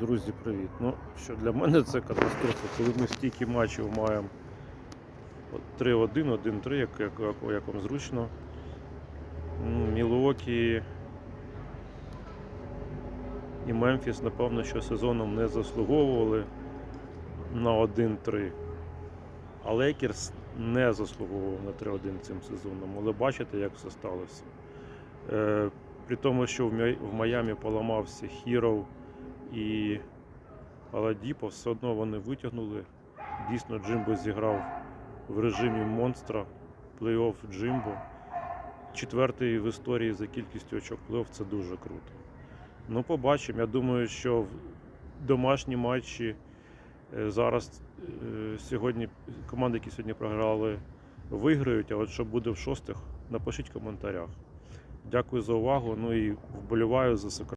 Друзі, привіт. Ну, що для мене це катастрофа, коли ми стільки матчів маємо 3-1, 1-3, як, як, як, вам зручно. Мілуокі і Мемфіс, напевно, що сезоном не заслуговували на 1-3. А Лейкерс не заслуговував на 3-1 цим сезоном. Але бачите, як все сталося. Е, при тому, що в Майамі поламався Хіров і Аладіпо, все одно вони витягнули. Дійсно, Джимбо зіграв в режимі монстра плей-офф Джимбо. Четвертий в історії за кількістю очок плей-офф це дуже круто. Ну, побачимо. Я думаю, що в домашні матчі е, зараз е, сьогодні команди, які сьогодні програли, виграють. А от що буде в шостих, напишіть в коментарях. Дякую за увагу. Ну і вболіваю за Сакраменто.